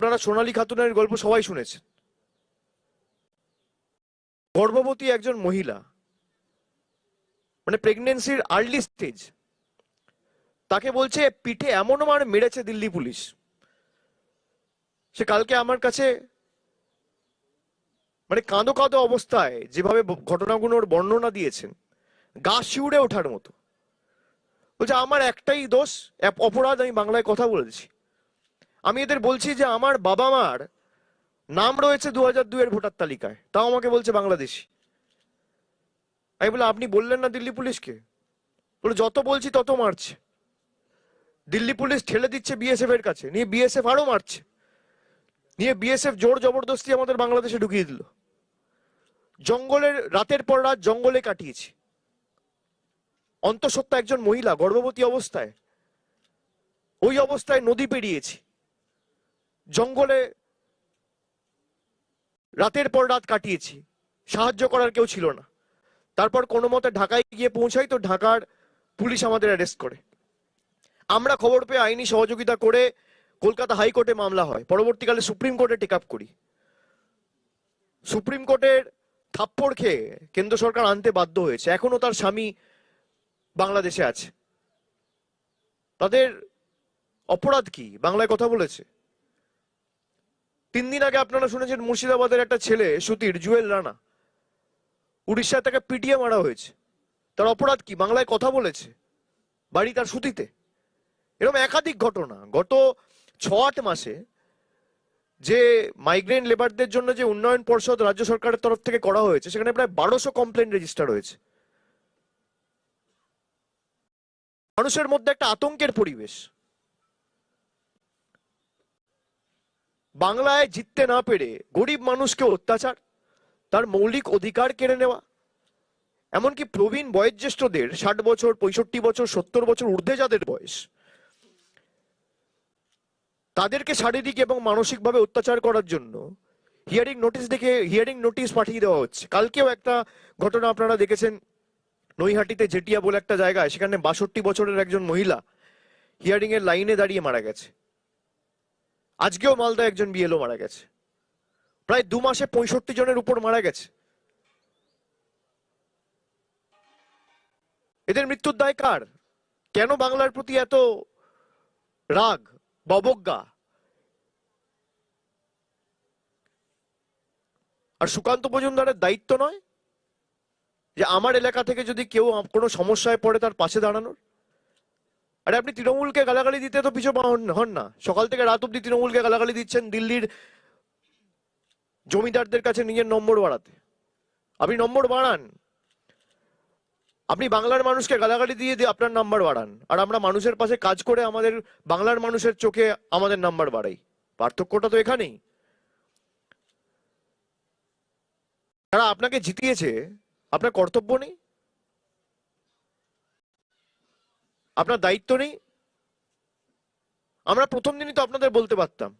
আপনারা সোনালী খাতুনের গল্প সবাই শুনেছেন। গর্ভবতী একজন মহিলা মানে প্রেগনেন্সির আর্লি স্টেজ তাকে বলছে, পিঠে এমন মার মেরেছে দিল্লি পুলিশ। সে কালকে আমার কাছে মানে কাঁদো কাঁদো অবস্থায় যেভাবে ঘটনাগুলোর বর্ণনা দিয়েছেন, গা শিউড়ে ওঠার মতো। বলছে, আমার একটাই দোষ অপরাধ, আমি বাংলায় কথা বলেছি। আমি এদের বলছি যে আমার বাবা মার নাম রয়েছে দু হাজার দুয়ের ভোটার তালিকায়। তাও আমাকে বলছে বাংলাদেশি। আমি বলে আপনি বললেন না দিল্লি পুলিশকে? বলে, যত বলছি তত মারছে। দিল্লি পুলিশ ঠেলে দিচ্ছে বিএসএফ এর কাছে। নিয়ে বিএসএফ আরও মারছে। নিয়ে বিএসএফ জোর জবরদস্তি আমাদের বাংলাদেশে ঢুকিয়ে দিল। জঙ্গলের, রাতের পর রাত জঙ্গলে কাটিয়েছি। অন্তঃসত্ত্বা একজন মহিলা গর্ভবতী অবস্থায়, ওই অবস্থায় নদী পেরিয়েছি। জঙ্গলে রাতের পর রাত কাটিয়েছি। সাহায্য করার কেউ ছিল না। তারপর কোনো মতে ঢাকায় গিয়ে পৌঁছাই তো ঢাকার পুলিশ আমাদের অ্যারেস্ট করে। আমরা খবর পেয়ে আইনি সহযোগিতা করে কলকাতা হাইকোর্টে মামলা হয়। পরবর্তীকালে সুপ্রিম কোর্টে টেক আপ করি। সুপ্রিম কোর্টের থাপ্পড় খেয়ে কেন্দ্র সরকার আনতে বাধ্য হয়েছে। এখনও তার স্বামী বাংলাদেশে আছে। তাদের অপরাধ কি? বাংলায় কথা বলেছে? তিন দিন আগে আপনারা শুনেছেন মুর্শিদাবাদের একটা ছেলে, সুতির, জুয়েল রানা। উড়িষ্যা থেকে পিটিয়ে মারা হয়েছে। তার অপরাধ কি? বাংলায় কথা বলেছে। বাড়ি তার সুতিতে। এরকম একাধিক ঘটনা। গত ছ আট মাসে যে মাইগ্রেন্ট লেবারদের জন্য যে উন্নয়ন পর্ষদ রাজ্য সরকারের তরফ থেকে করা হয়েছে, সেখানে প্রায় বারোশো কমপ্লেন রেজিস্টার হয়েছে। মানুষের মধ্যে একটা আতঙ্কের পরিবেশ। বাংলায় জিততে না পেরে গরিব মানুষকে অত্যাচার, তার মৌলিক অধিকার কেড়ে নেওয়া, এমনকি প্রবীণ বয়োজ্যেষ্ঠদের ষাট বছর, পঁয়ষট্টি বছর, সত্তর বছর ঊর্ধ্বে যাদের বয়স, তাদেরকে শারীরিক এবং মানসিকভাবে অত্যাচার করার জন্য হিয়ারিং নোটিশ দেখে হিয়ারিং নোটিশ পাঠিয়ে দেওয়া হচ্ছে। কালকেও একটা ঘটনা আপনারা দেখেছেন, নৈহাটিতে জেটিয়া বলে একটা জায়গায়, সেখানে বাষট্টি বছরের একজন মহিলা হিয়ারিং এর লাইনে দাঁড়িয়ে মারা গেছে। আজকেও মালদা একজন বিএলও মারা গেছে। প্রায় দু মাসে পঁয়ষট্টি জনের উপর মারা গেছে। এদের মৃত্যুর দায় কার? কেন বাংলার প্রতি এত রাগ বা অবজ্ঞা? আর সুকান্ত মজুমদারের দায়িত্ব নয় যে আমার এলাকা থেকে যদি কেউ কোনো সমস্যায় পড়ে তার পাশে দাঁড়ানোর? আরে আপনি তৃণমূলকে গালাগালি দিতে তো পিছু হন না। সকাল থেকে রাত অব্দি তৃণমূলকে গালাগালি দিচ্ছেন দিল্লির জমিদারদের কাছে নিজের নম্বর বাড়াতে। আপনি নম্বর বাড়ান। আপনি বাংলার মানুষকে গালাগালি দিয়ে দিয়ে আপনার নাম্বার বাড়ান। আর আমরা মানুষের পাশে কাজ করে আমাদের বাংলার মানুষের চোখে আমাদের নাম্বার বাড়াই। পার্থক্যটা তো এখানেই। তারা আপনাকে জিতিয়েছে। আপনার কর্তব্য নেই। আপনার দায়িত্ব নেই? আমরা প্রথম দিনই তো আপনাদের বলতে পারতাম।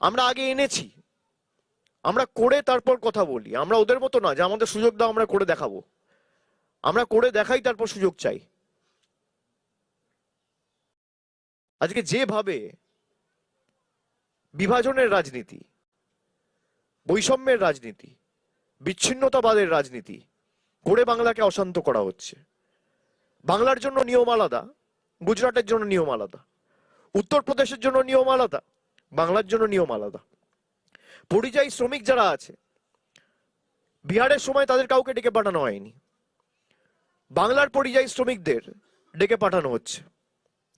আমরা আগে এনেছি। আমরা করে তারপর কথা বলি। আমরা ওদের মতো না যে আমাদের সুযোগ দাও, আমরা করে দেখাবো। আমরা করে দেখাই, তারপর সুযোগ চাই। আজকে যেভাবে বিভাজনের রাজনীতি, বৈষম্যের রাজনীতি, বিচ্ছিন্নতাবাদের রাজনীতি, করে বাংলাকে অশান্ত করা হচ্ছে। বাংলার জন্য নিয়ম আলাদা, গুজরাটের জন্য নিয়ম আলাদা, উত্তরপ্রদেশের জন্য নিয়ম আলাদা, বাংলার জন্য নিয়ম আলাদা। পরিযায়ী শ্রমিক যারা আছে, বিহারের সময় তাদের কাউকে ডেকে পাঠানো হয়নি। বাংলার পরিযায়ী শ্রমিকদের ডেকে পাঠানো হচ্ছে।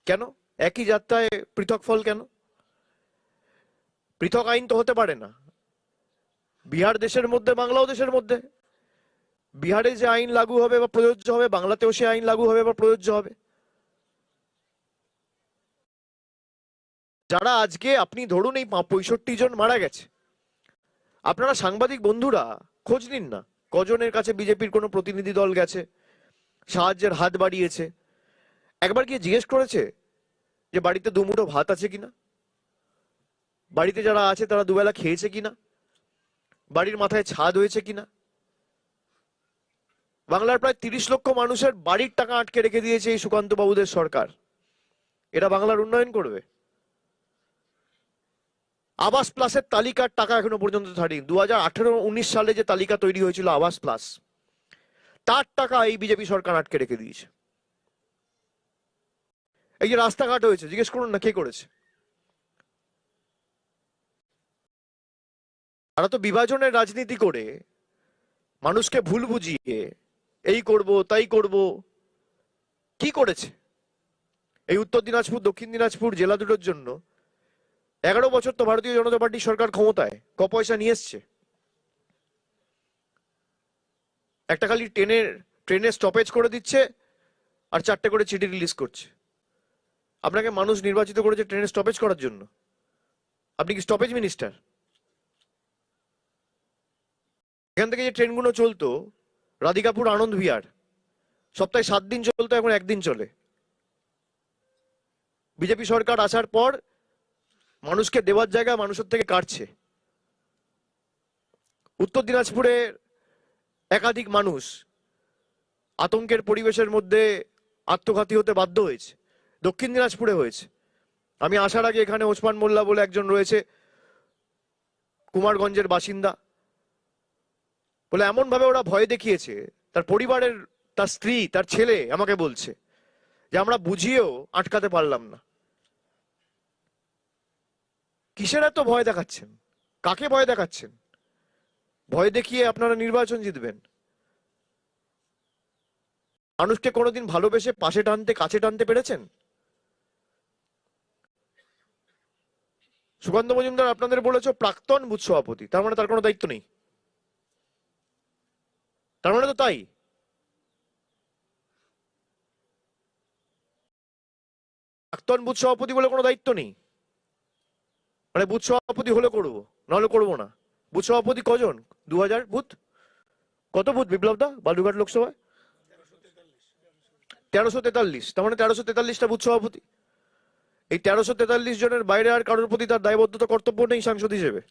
কেন? একই যাত্রায় পৃথক ফল কেন? পৃথক আইন তো হতে পারে না। বিহার দেশের মধ্যে, বাংলাও দেশের মধ্যে। বিহারে যে আইন লাগু হবে বা প্রযোজ্য হবে, বাংলাতেও সে আইন লাগু হবে বা প্রযোজ্য হবে। যারা আজকে আপনি ধরুন এই পঁয়ষট্টি জন মারা গেছে, আপনারা সাংবাদিক বন্ধুরা খোঁজ নিন না। কজনের কাছে বিজেপির কোনো প্রতিনিধি দল গেছে, সাহায্যের হাত বাড়িয়েছে। একবার গিয়ে জিজ্ঞেস করেছে যে বাড়িতে দুমুঠো ভাত আছে কিনা? বাড়িতে যারা আছে তারা দুবেলা খেয়েছে কিনা? বাড়ির মাথায় ছাদ হয়েছে কিনা? বাংলার প্রায় তিরিশ লক্ষ মানুষের বাড়ির টাকা আটকে রেখে দিয়েছে এই সুকান্ত বাবুদের সরকার। এটা বাংলার উন্নয়ন করবে। আবাস প্লাসের তালিকার টাকা এখনও পর্যন্ত ছাড়িনি। দু হাজার উনিশ সালে যে তালিকা তৈরি হয়েছিল আবাস প্লাস, তার টাকা এই বিজেপি সরকার আটকে রেখে দিয়েছে। এই যে রাস্তাঘাট হয়েছে, জিজ্ঞেস করুন না, কে করেছে? তারা তো বিভাজনের রাজনীতি করে, মানুষকে ভুল বুঝিয়ে এই করব, তাই করব। কি করেছে? এই উত্তর দিনাজপুর, দক্ষিণ দিনাজপুর জেলা দুটোর জন্য এগারো বছর তো ভারতীয় জনতা পার্টি সরকার ক্ষমতায় ক পয়সা নিয়ে এসছে। একটা খালি ট্রেনের ট্রেনে স্টপেজ করে দিচ্ছে আর চারটে করে চিঠি রিলিজ করছে। আপনাকে মানুষ নির্বাচিত করেছে ট্রেনে স্টপেজ করার জন্য। আপনি কি স্টপেজ মিনিস্টার এখান থেকে যে ট্রেনগুলো চলতো রাধিকাপুর আনন্দ বিহার। সপ্তাহে সাত দিন চলতো, এখন একদিন চলে। বিজেপি সরকার আসার পর মানুষকে দেওয়ার জায়গা মানুষের থেকে কাটছে। উত্তর দিনাজপুরে একাধিক মানুষ আতঙ্কের পরিবেশের মধ্যে আত্মঘাতী হতে বাধ্য হয়েছে, দক্ষিণ দিনাজপুরে হয়েছে। আমি আসার আগে এখানে ওসমান মোল্লা বলে একজন রয়েছে, কুমারগঞ্জের বাসিন্দা। বলে এমন ভাবে ওরা ভয় দেখিয়েছে, তার পরিবারের, তার স্ত্রী, তার ছেলে আমাকে বলছে যে আমরা বুঝিয়েও আটকাতে পারলাম না। কিসের এত ভয় দেখাচ্ছেন? কাকে ভয় দেখাচ্ছেন? ভয় দেখিয়ে আপনারা নির্বাচন জিতবেন। মানুষকে কোনোদিন ভালোবেসে পাশে টানতে, কাছে টানতে পেরেছেন? সুকান্ত মজুমদার, আপনাদের বলেছ প্রাক্তন বুথ সভাপতি, তার মানে তার কোনো দায়িত্ব নেই। তার মানে তো তাই। প্রাক্তন বুথ সভাপতি বলে কোনো দায়িত্ব নেই। মানে বুথ সভাপতি হলে করব, নাহলে করব না। বুথ সভাপতি কজন? দু হাজার বুথ? কত বুথ বিপ্লব দা? বালুঘাট লোকসভায়? তেরোশো তেতাল্লিশ। তার মানে তেরোশো তেতাল্লিশটা বুথ সভাপতি। এই তেরোশো তেতাল্লিশ জনের বাইরে আর কারোর প্রতি তার দায়বদ্ধতা কর্তব্য নেই সাংসদ হিসেবে।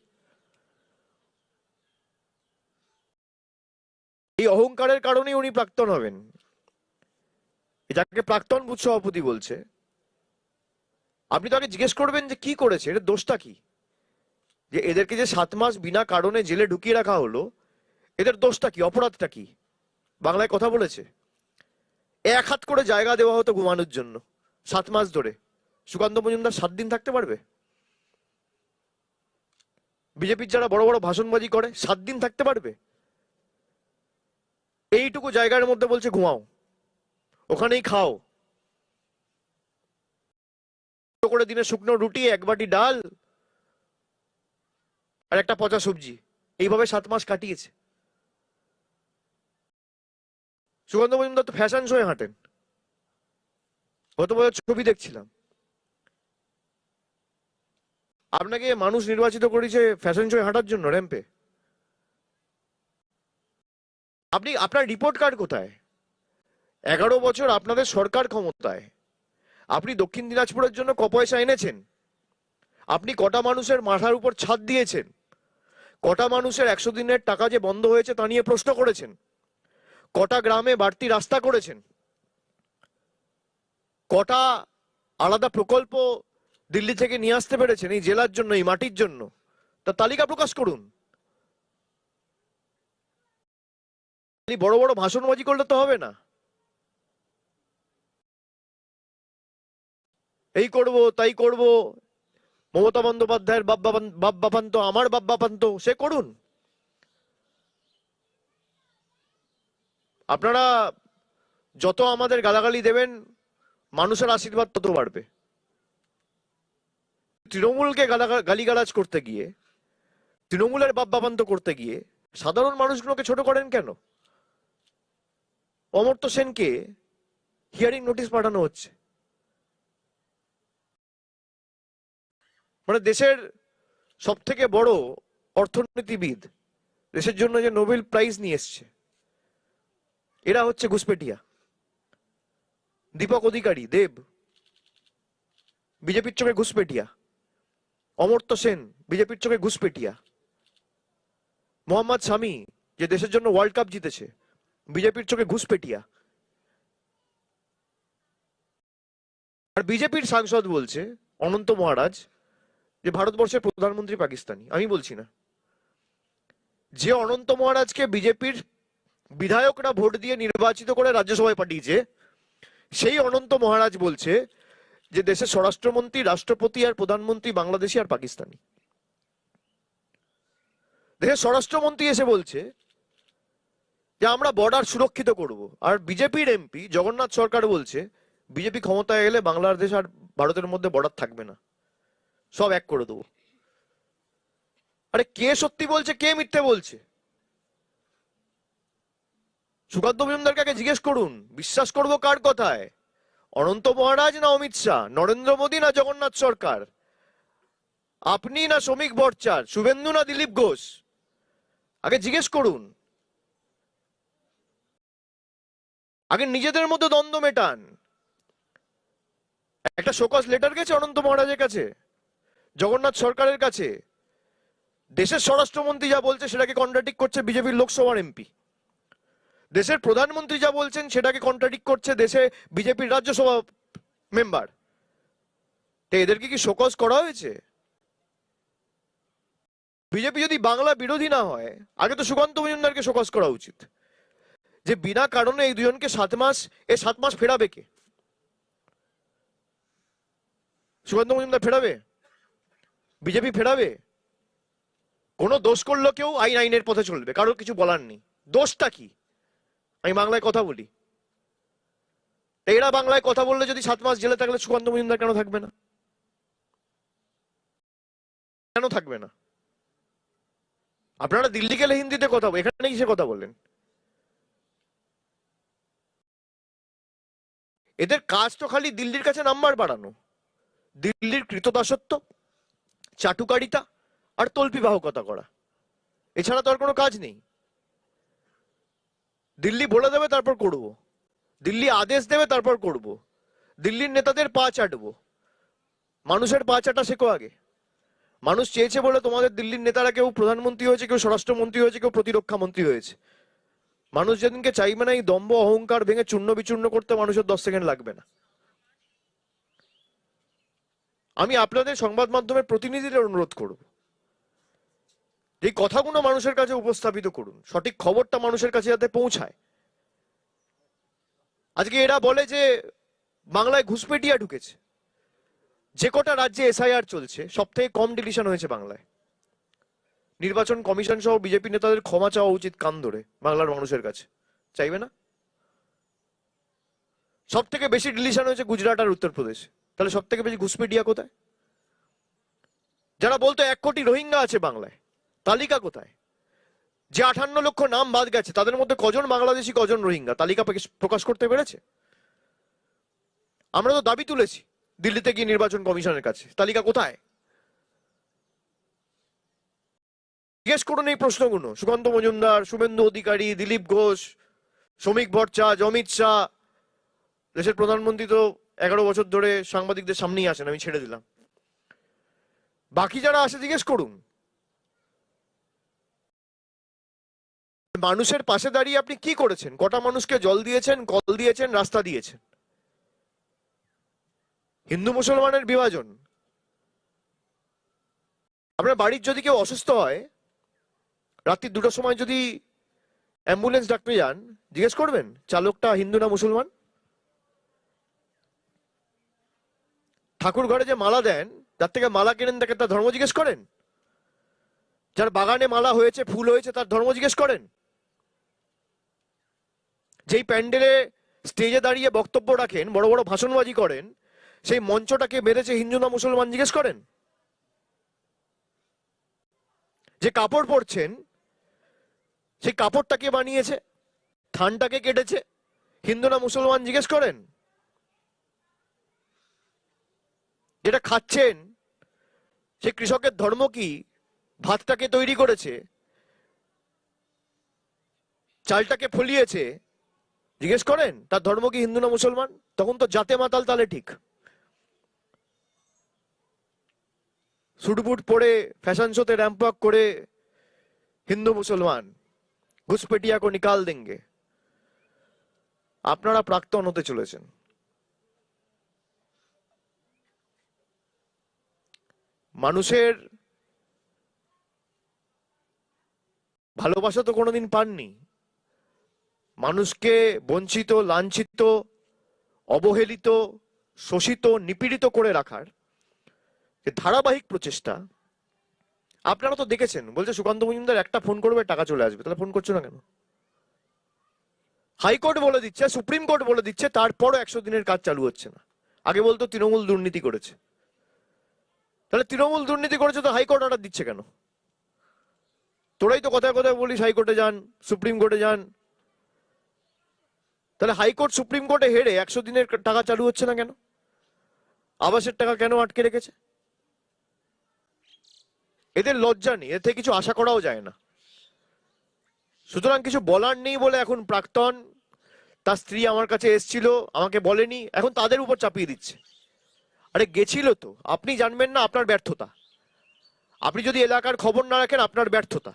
এই অহংকারের কারণেই উনি প্রাক্তন হবেন। যাকে প্রাক্তন বুথ সভাপতি বলছে। আপনি তাকে জিজ্ঞেস করবেন যে কি করেছে এর দোষটা কি? যে এদেরকে যে সাত মাস বিনা কারণে জেলে ঢুকিয়ে রাখা হলো, এদের দোষটা কি, অপরাধটা কি? বাংলায় কথা বলেছে। এক হাত করে জায়গা দেওয়া হতো ঘুমানোর জন্য, সাত মাস ধরে। সুকান্ত মজুমদার সাত দিন থাকতে পারবে? বিজেপির যারা বড় বড় ভাষণবাজি করে, সাত দিন থাকতে পারবে? এইটুকু জায়গার মধ্যে বলছে ঘুমাও। ওখানেই খাও। করে দিনে শুকনো রুটি, এক বাটি ডাল আর একটা পচা সবজি। এইভাবে সাত মাস কাটিয়েছে। সুগন্ধ মজুমদার তো ফ্যাশন শোয়ে হাঁটেন। গত বছর ছবি দেখছিলাম। আপনাকে মানুষ নির্বাচিত করেছে ফ্যাশন শোয়ে হাঁটার জন্য র্যাম্পে আপনি, আপনার রিপোর্ট কার্ড কোথায়? এগারো বছর আপনাদের সরকার ক্ষমতায়। আপনি দক্ষিণ দিনাজপুরের জন্য ক পয়সা এনেছেন? আপনি কটা মানুষের মাথার উপর ছাদ দিয়েছেন? কটা মানুষের একশো দিনের টাকা যে বন্ধ হয়েছে তা নিয়ে প্রশ্ন করেছেন? কটা গ্রামে বাড়তি রাস্তা করেছেন? কটা আলাদা প্রকল্প দিল্লি থেকে নিয়ে আসতে পেরেছেন? এই জেলার জন্য, এই মাটির জন্য? তা তালিকা প্রকাশ করুন। বড় বড় ভাষণবাজি করলে তো হবে না। এই করব, তাই করব। মমতা বন্দ্যোপাধ্যায়ের বাপ বাপান্ত আমার বাপ বাপান্ত সে করুন। আপনারা যত আমাদের গালাগালি দেবেন, মানুষের আশীর্বাদ তত বাড়বে। তৃণমূলকে গালাগা- গালিগালাজ করতে গিয়ে, তৃণমূলের বাপ বাপান্ত করতে গিয়ে, সাধারণ মানুষগুলোকে ছোট করেন কেন? অমর্ত্য সেনকে হিয়ারিং নোটিশ পাঠানো হচ্ছে। মানে দেশের সব থেকে বড় অর্থনীতিবিদ, দেশের জন্য যে নোবেল প্রাইজ নিয়ে এসছে, এরা হচ্ছে ঘুসপেটিয়া। দীপক অধিকারী, দেব। বিজেপির চোখে ঘুসপেটিয়া। অমর্ত্য সেন, বিজেপির চোখে ঘুসপেটিয়া। মোহাম্মদ শামি, যে দেশের জন্য ওয়ার্ল্ড কাপ জিতেছে। বিজেপির চোখে ঘুসপেটিয়া আর বিজেপির সাংসদ বলছে, অনন্ত মহারাজ, যে ভারতবর্ষের প্রধানমন্ত্রী পাকিস্তানি। আমি বলছি না। যে অনন্ত মহারাজকে বিজেপির বিধায়করা ভোট দিয়ে নির্বাচিত করে রাজ্যসভায় পাঠিয়েছে, সেই অনন্ত মহারাজ বলছে যে দেশের স্বরাষ্ট্রমন্ত্রী, রাষ্ট্রপতি আর প্রধানমন্ত্রী বাংলাদেশি আর পাকিস্তানি। দেশের স্বরাষ্ট্রমন্ত্রী এসে বলছে যে আমরা বর্ডার সুরক্ষিত করব। আর বিজেপির এমপি জগন্নাথ সরকার বলছে, বিজেপি ক্ষমতায় এলে বাংলাদেশ আর ভারতের মধ্যে বর্ডার থাকবে না। সব এক করে দেবো। আরে কে সত্যি বলছে, কে মিথ্যে বলছে? সুকান্ত মজুমদারকে আগে জিজ্ঞেস করুন, বিশ্বাস করব কার কথায়? অনন্ত মহারাজ না অমিত শাহ? নরেন্দ্র মোদী না জগন্নাথ সরকার? আপনি না শ্রমিক ভট্টাচার শুভেন্দু না দিলীপ ঘোষ? আগে জিজ্ঞেস করুন। আগে নিজেদের মধ্যে দ্বন্দ্ব মেটান। একটা শোকস লেটার গেছে অনন্ত মহারাজের কাছে, জগন্নাথ সরকারের কাছে। দেশের স্বরাষ্ট্রমন্ত্রী যা বলছে সেটাকে কন্ট্রাডিক করছে বিজেপির লোকসভার এমপি দেশের প্রধানমন্ত্রী যা বলছেন সেটাকে কন্ট্রাডিক করছে দেশে বিজেপির রাজ্যসভা মেম্বার তো এদেরকে কি শোকজ করা হয়েছে? বিজেপি যদি বাংলা বিরোধী না হয়, আগে তো সুকান্ত মজুমদারকে শোকজ করা উচিত। যে বিনা কারণে এই দুজনকে সাত মাস, এ সাত মাস ফেরাবে কে? সুকান্ত মজুমদার ফেরাবে? বিজেপি ফেরাবে? কোনো দোষ করল কেউ? আইন আইনের পথে চলবে। কারোর কিছু বলার নেই। দোষটা কি? আমি বাংলায় কথা বলি। এরা বাংলায় কথা বললে যদি সাত মাস জেলে থাকলে সুকান্ত মজুমদার কেন থাকবে না? কেন থাকবে না? আপনারা দিল্লি গেলে হিন্দিতে কথা এখানে কিসে কথা বললেন এদের কাজ তো খালি দিল্লির কাছে নাম্বার বাড়ানো। দিল্লির কৃতদাসত্ব, চাটুকারিতা আর তল্পি বাহকতা করা। এছাড়া তো আর কোনো কাজ নেই। দিল্লি বলে দেবে, তারপর করব। দিল্লি আদেশ দেবে, তারপর করব। দিল্লির নেতাদের পা চাটবো। মানুষের পা চাটা শেখো আগে। মানুষ চেয়েছে বলে তোমাদের দিল্লির নেতারা কেউ প্রধানমন্ত্রী হয়েছে, কেউ স্বরাষ্ট্রমন্ত্রী হয়েছে, কেউ প্রতিরক্ষা মন্ত্রী হয়েছে। মানুষ যেদিনকে চাইবে না এই দম্ভ, অহংকার ভেঙে চূর্ণ বিচূর্ণ করতে মানুষের দশ সেকেন্ড লাগবে না। আমি আপনাদের সংবাদ মাধ্যমের প্রতিনিধিদের অনুরোধ করব। এই কথাগুলো মানুষের কাছে উপস্থাপিত করুন। সঠিক খবরটা মানুষের কাছে যাতে পৌঁছায়। আজকে এরা বলে যে, বাংলায় ঘুষপেটিয়া ঢুকেছে। যে কটা রাজ্যে এসআইআর চলছে সব থেকে কম ডিলিশন হয়েছে বাংলায়। নির্বাচন কমিশন সহ বিজেপি নেতাদের ক্ষমা চাওয়া উচিত কান ধরে বাংলার মানুষের কাছে। চাইবে না? সব থেকে বেশি ডিলিশন হয়েছে গুজরাট আর উত্তরপ্রদেশ। তাহলে সব থেকে বেশি ঘুষপেটিয়া কোথায়? যারা বলতো এক কোটি রোহিঙ্গা আছে বাংলায়, তালিকা কোথায়? যে আঠান্ন লক্ষ নাম বাদ গেছে, তাদের মধ্যে কজন বাংলাদেশি, কজন রোহিঙ্গা? তালিকা প্রকাশ করতে পেরেছে? আমরা তো দাবি তুলেছি দিল্লিতে গিয়ে নির্বাচন কমিশনের কাছে। তালিকা কোথায়? জিজ্ঞেস করুন এই প্রশ্নগুলো। সুকান্ত মজুমদার, শুভেন্দু অধিকারী, দিলীপ ঘোষ, শ্রমিক ভট্টাচার্য, অমিত শাহ। দেশের প্রধানমন্ত্রী তো এগারো বছর ধরে সাংবাদিকদের সামনেই আসেন, আমি ছেড়ে দিলাম। বাকি যারা আসে, জিজ্ঞেস করুন। মানুষের পাশে দাঁড়িয়ে আপনি কি করেছেন? কটা মানুষকে জল দিয়েছেন, কল দিয়েছেন, রাস্তা দিয়েছেন? হিন্দু মুসলমানের বিভাজন। আপনার বাড়ির যদি কেউ অসুস্থ হয় রাত্রি দুটোর সময় যদি অ্যাম্বুলেন্স ডাকতে যান, জিজ্ঞেস করবেন চালকটা হিন্দু না মুসলমান? ঠাকুর ঘরে যে মালা দেন যার থেকে মালা কেনেন তাকে তার ধর্ম জিজ্ঞেস করেন? যার বাগানে মালা হয়েছে, ফুল হয়েছে, তার ধর্ম জিজ্ঞেস করেন? যেই প্যান্ডেলে স্টেজে দাঁড়িয়ে বক্তব্য রাখেন, বড় বড় ভাষণবাজি করেন, সেই মঞ্চটাকে বেঁধেছে হিন্দু না মুসলমান জিজ্ঞেস করেন? যে কাপড় পরছেন সেই কাপড়টাকে বানিয়েছে? থানটাকে কেটেছে? হিন্দু না মুসলমান জিজ্ঞেস করেন? যেটা খাচ্ছেন সে কৃষকের ধর্ম কি? ভাতটাকে তৈরি করেছে, চালটাকে ফলিয়েছে, জিজ্ঞেস করেন? তার ধর্ম কি হিন্দু না মুসলমান? তখন তো জাতে মাতাল তালে ঠিক। সুটবুট পরে ফ্যাশন শোতে র্যাম্প করে হিন্দু মুসলমান। ঘুসপেটিয়া কো নিকাল দেঙ্গে। আপনারা প্রাক্তন হতে চলেছেন। মানুষের ভালোবাসা তো কোনোদিন পাননি। মানুষকে বঞ্চিত, লাঞ্ছিত, অবহেলিত, শোষিত, নিপীড়িত করে রাখার যে ধারাবাহিক প্রচেষ্টা আপনারা তো দেখেছেন, বলছে সুকান্ত মজুমদার একটা ফোন করবে, টাকা চলে আসবে। তাহলে ফোন করছ না কেন? হাইকোর্ট বলে দিচ্ছে, সুপ্রিম কোর্ট বলে দিচ্ছে, তারপরও একশো দিনের কাজ চালু হচ্ছে না। আগে বলতো তৃণমূল দুর্নীতি করেছে। তাহলে তৃণমূল দুর্নীতি করেছে তো হাইকোর্ট অর্ডার দিচ্ছে কেন? তোরাই তো কথায় কথায় বলিস হাইকোর্টে যান, সুপ্রিম কোর্টে যান। তাহলে হাইকোর্ট সুপ্রিম কোর্টে হেরে একশো দিনের টাকা চালু হচ্ছে না কেন? আবাসের টাকা কেন আটকে রেখেছে? এদের লজ্জা নেই এর থেকে কিছু আশা করাও যায় না। সুতরাং কিছু বলার নেই বলে এখন প্রাক্তন তার স্ত্রী আমার কাছে এসছিল, আমাকে বলেনি, এখন তাদের উপর চাপিয়ে দিচ্ছে। আরে গেছিল তো, আপনি জানবেন না আপনার ব্যর্থতা। আপনি যদি এলাকার খবর না রাখেন, আপনার ব্যর্থতা।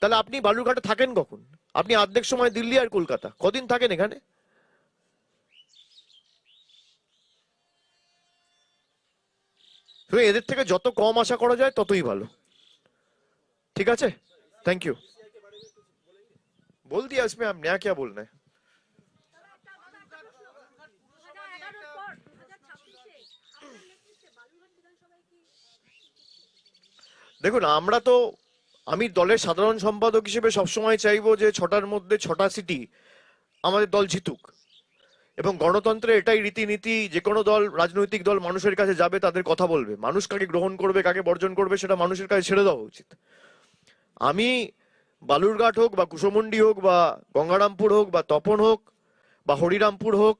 তাহলে আপনি বালুরঘাটে থাকেন কখন? আপনি অর্ধেক সময় দিল্লি আর কলকাতা, কদিন থাকেন এখানে? তো এদের থেকে যত কম আশা করা যায় ততই ভালো ठीक আছে थैंक यू बोल दिया इसमें आप नया क्या बोलना है দেখুন আমরা তো আমি দলের সাধারণ সম্পাদক হিসেবে সবসময় চাইবো যে ছটার মধ্যে ছটা সিটি আমাদের দল জিতুক এবং গণতন্ত্রে এটাই রীতিনীতি যে কোনো দল, রাজনৈতিক দল মানুষের কাছে যাবে, তাদের কথা বলবে। মানুষ কাকে গ্রহণ করবে, কাকে বর্জন করবে, সেটা মানুষের কাছে ছেড়ে দেওয়া উচিত। আমি বালুরঘাট হোক, বা কুশমন্ডি হোক, বা গঙ্গারামপুর হোক, বা তপন হোক, বা হরিরামপুর হোক,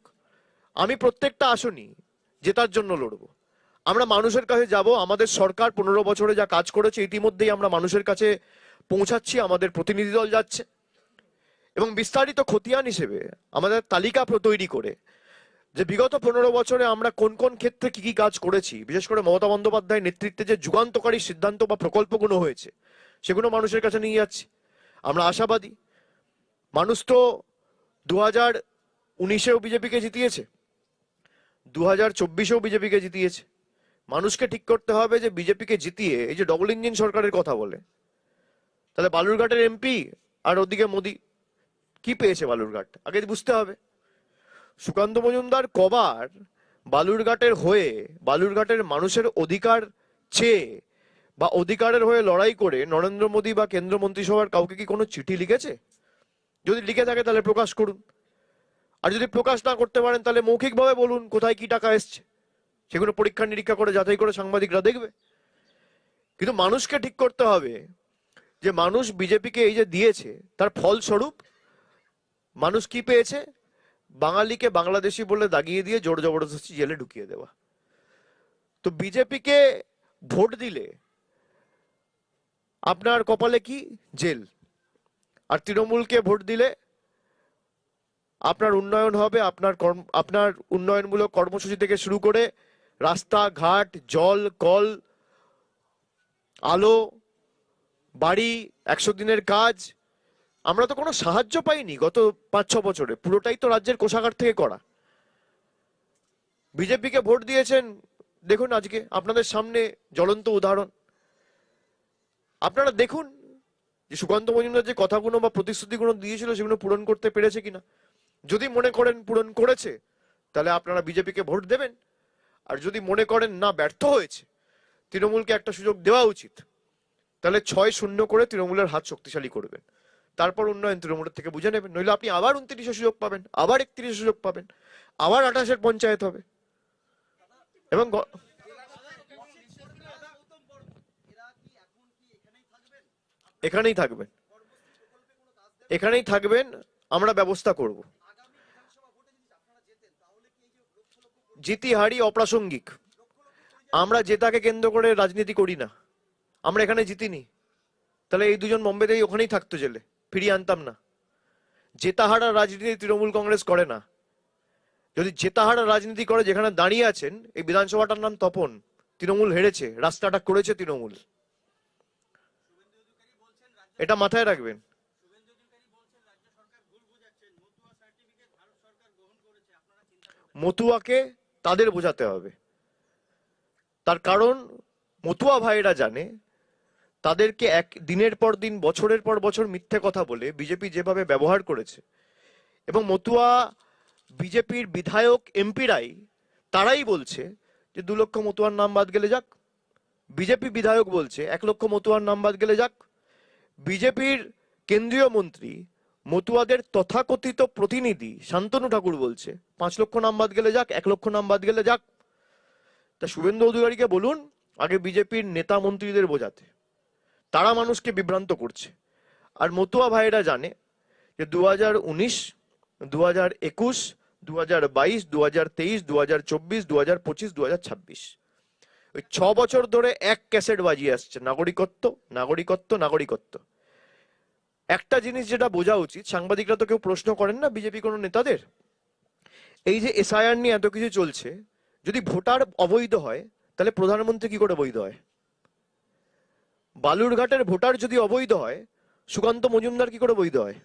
আমি প্রত্যেকটা আসনই জেতার জন্য লড়ব। আমরা মানুষের কাছে যাব, আমাদের সরকার পনেরো বছরে যা কাজ করেছে, ইতিমধ্যেই আমরা মানুষের কাছে পৌঁছাচ্ছি, আমাদের প্রতিনিধি দল যাচ্ছে। এবং বিস্তারিত খতিয়ান হিসেবে আমাদের তালিকা তৈরি করে যে বিগত পনেরো বছরে আমরা কোন কোন ক্ষেত্রে কি কি কাজ করেছি, বিশেষ করে মমতা বন্দ্যোপাধ্যায়ের নেতৃত্বে যে যুগান্তকারী সিদ্ধান্ত বা প্রকল্পগুলো হয়েছে, সেগুলো মানুষের কাছে নিয়ে যাচ্ছি। আমরা আশাবাদী, মানুষ তো দু হাজার উনিশেও বিজেপিকে জিতিয়েছে দু হাজার চব্বিশেও বিজেপিকে জিতিয়েছে। মানুষকে ঠিক করতে হবে যে বিজেপিকে জিতিয়ে এই যে ডবল ইঞ্জিন সরকারের কথা বলে, তাহলে বালুরঘাটের এমপি আর ওদিকে মোদি কি পেয়েছে বালুরঘাট? আগে বুঝতে হবে। সুকান্ত মজুমদার কবার বালুরঘাটের হয়ে, বালুরঘাটের মানুষের অধিকার চেয়ে বা অধিকারের হয়ে লড়াই করে নরেন্দ্র মোদী বা কেন্দ্র মন্ত্রিসভার কাউকে কি কোনো চিঠি লিখেছে? যদি লিখে থাকে তাহলে প্রকাশ করুন। আর যদি প্রকাশ না করতে পারেন তাহলে মৌখিকভাবে বলুন কোথায় কি টাকা এসছে। সেগুলো পরীক্ষা নিরীক্ষা করে যাচাই করে সাংবাদিকরা দেখবে। কিন্তু মানুষকে ঠিক করতে হবে যে মানুষ বিজেপিকে এই যে দিয়েছে, তার ফলস্বরূপ মানুষ কি পেয়েছে? বাঙালিকে বাংলাদেশি বলে দাগিয়ে দিয়ে জোর জবরদস্তি জেলে ঢুকিয়ে দেওয়া। তো বিজেপিকে ভোট দিলে আপনার কপালে কি? জেল। আর তৃণমূলকে ভোট দিলে আপনার উন্নয়ন হবে, আপনার কর্ম, আপনার উন্নয়নমূলক কর্মসূচি থেকে শুরু করে রাস্তা ঘাট জল, কল, আলো, বাড়ি, একশো দিনের কাজ আমরা তো কোনো সাহায্য পাইনি গত পাঁচ, ছ বছরে। পুরোটাই তো রাজ্যের কোষাগার থেকে করা। বিজেপিকে ভোট দিয়েছেন, দেখুন আজকে আপনাদের সামনে জ্বলন্ত উদাহরণ। আপনারা দেখুন যে সুকান্ত মজুমদার যে কথাগুলো বা প্রতিশ্রুতিগুলো দিয়েছিল সেগুলো পূরণ করতে পেরেছে কিনা। যদি মনে করেন পূরণ করেছে, তাহলে আপনারা বিজেপিকে ভোট দেবেন। আর যদি মনে করেন না, ব্যর্থ হয়েছে, তৃণমূলকে একটা সুযোগ দেওয়া উচিত। তাহলে ছয় শূন্য করে তৃণমূলের হাত শক্তিশালী করবেন। তারপর উন্নয়ন তৃণমূলের থেকে বুঝে নেবেন। নইলে আপনি আবার উনত্রিশে সুযোগ পাবেন, আবার একত্রিশে সুযোগ পাবেন, আবার আঠাশের পঞ্চায়েত হবে। এবং এখানেই থাকবেন। এখানেই থাকবেন, আমরা ব্যবস্থা করব। জিতি হারি অপ্রাসঙ্গিক। আমরা জেতাকে কেন্দ্র করে রাজনীতি করি না। আমরা এখানে জিতিনি। তাহলে এই দুজন বোম্বেতেই ওখানেই থাকতো জেলে। ফিরিয়ে আনতাম না। জেতাহারা রাজনীতি তৃণমূল কংগ্রেস করে না। যদি জেতাহারা রাজনীতি করে যেখানে দাঁড়িয়ে আছেন, এই বিধানসভাটার নাম তপন। তৃণমূল হেরেছে, রাস্তাটা করেছে তৃণমূল। এটা মাথায় রাখবেন। মতুয়াকে তাদের বোঝাতে হবে। তার কারণ মতুয়া ভাইরা জানে তাদেরকে এক দিনের পর দিন, বছরের পর বছর মিথ্যে কথা বলে বিজেপি যেভাবে ব্যবহার করেছে এবং মতুয়া বিজেপির বিধায়ক এমপিরাই তারাই বলছে যে দু লক্ষ মতুয়ার নাম বাদ গেলে যাক। বিজেপি বিধায়ক বলছে এক লক্ষ মতুয়ার নাম বাদ গেলে যাক। বিজেপির কেন্দ্রীয় মন্ত্রী মতুয়াদের তথাকথিত প্রতিনিধি শান্তনু ঠাকুর বলছে, পাঁচ লক্ষ নাম বাদ গেলে যাক, এক লক্ষ নাম বাদ গেলে যাক। তা শুভেন্দু অধিকারীকে বলুন, আগে বিজেপির নেতা মন্ত্রীদের বোঝাতে। তারা মানুষকে বিভ্রান্ত করছে। আর মতুয়া ভাইয়েরা জানে যে দু হাজার উনিশ দু হাজার একুশ দু হাজার বাইশ দু হাজার তেইশ দু হাজার চব্বিশ দু হাজার পঁচিশ দু হাজার ছাব্বিশ। ওই ছ বছর ধরে এক ক্যাসেট বাজিয়ে আসছে, নাগরিকত্ব নাগরিকত্ব নাগরিকত্ব। একটা জিনিস যেটা বোঝা উচিত, সাংবাদিকরা তো কেউ প্রশ্ন করেন না বিজেপি কোনো নেতাদের? এই যে এসআইআর নিয়ে এত কিছু চলছে, যদি ভোটার অবৈধ হয়, তাহলে প্রধানমন্ত্রী কি করে বৈধ হয়? বালুরঘাটের ভোটার যদি অবৈধ হয়, সুকান্ত মজুমদার কি করে বৈধ হয়?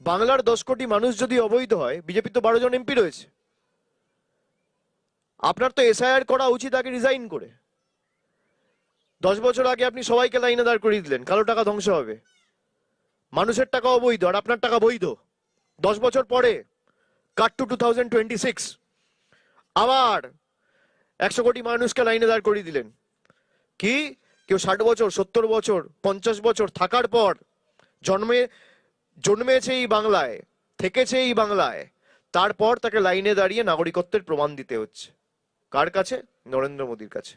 বাংলার দশ কোটি মানুষ যদি অবৈধ হয়, বিজেপি তো বারো জন এমপি রয়েছে। আপনার তো এসআইআর করা উচিত আগে রিজাইন করে। দশ বছর আগে আপনি সবাইকে লাইনে দাঁড় করিয়ে দিলেন, কালো টাকা ধ্বংস হবে। মানুষের টাকা অবৈধ আর আপনার টাকা বৈধ। দশ বছর পরে cut to two thousand twenty six আবার একশো কোটি মানুষকে লাইনে দাঁড় করিয়ে দিলেন। কি? কেউ ষাট বছর, সত্তর বছর, পঞ্চাশ বছর থাকার পর জন্মে, জন্মেছে এই বাংলায়, থেকেছে এই বাংলায়, তারপর তাকে লাইনে দাঁড়িয়ে নাগরিকত্বের প্রমাণ দিতে হচ্ছে। কার কাছে? নরেন্দ্র মোদীর কাছে।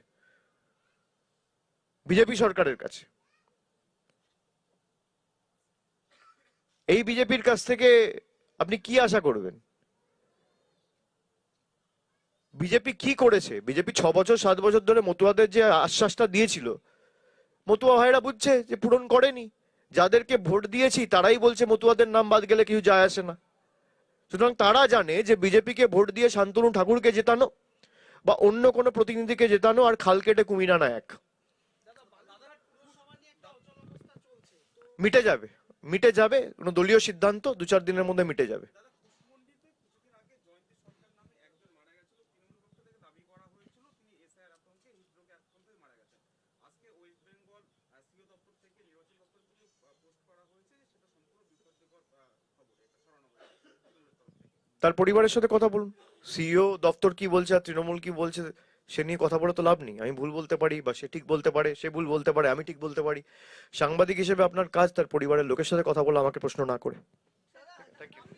বিজেপি সরকারের কাছে। এই বিজেপির কাছ থেকে আপনি কি আশা করবেন? বিজেপি কি করেছে? বিজেপি ছ বছর, সাত বছর ধরে মতুয়াদের যে আশ্বাসটা দিয়েছিল, মতুয়া ভাইরা বুঝছে যে পূরণ করেনি। যাদেরকে ভোট দিয়েছি, তারাই বলছে মতুয়াদের নাম বাদ গেলে কিছু যায় আসে না। সুতরাং তারা জানে যে বিজেপিকে ভোট দিয়ে শান্তনু ঠাকুরকে জেতানো বা অন্য কোনো প্রতিনিধিকে জেতানো আর খাল কেটে কুমির আনা এক মিটে যাবে। মিটে যাবে, কোনো দলীয় সিদ্ধান্ত দু চার দিনের মধ্যে মিটে যাবে। তার পরিবারের সাথে কথা বলুন। সিইও দপ্তর কি বলছে আর তৃণমূল কি বলছে, সে নিয়ে কথা বলে তো লাভ নেই। আমি ভুল বলতে পারি বা সে ঠিক বলতে পারে, সে ভুল বলতে পারে, আমি ঠিক বলতে পারি। সাংবাদিক হিসেবে আপনার কাজ তার পরিবারের লোকের সাথে কথা বলে আমাকে প্রশ্ন না করে। Thank you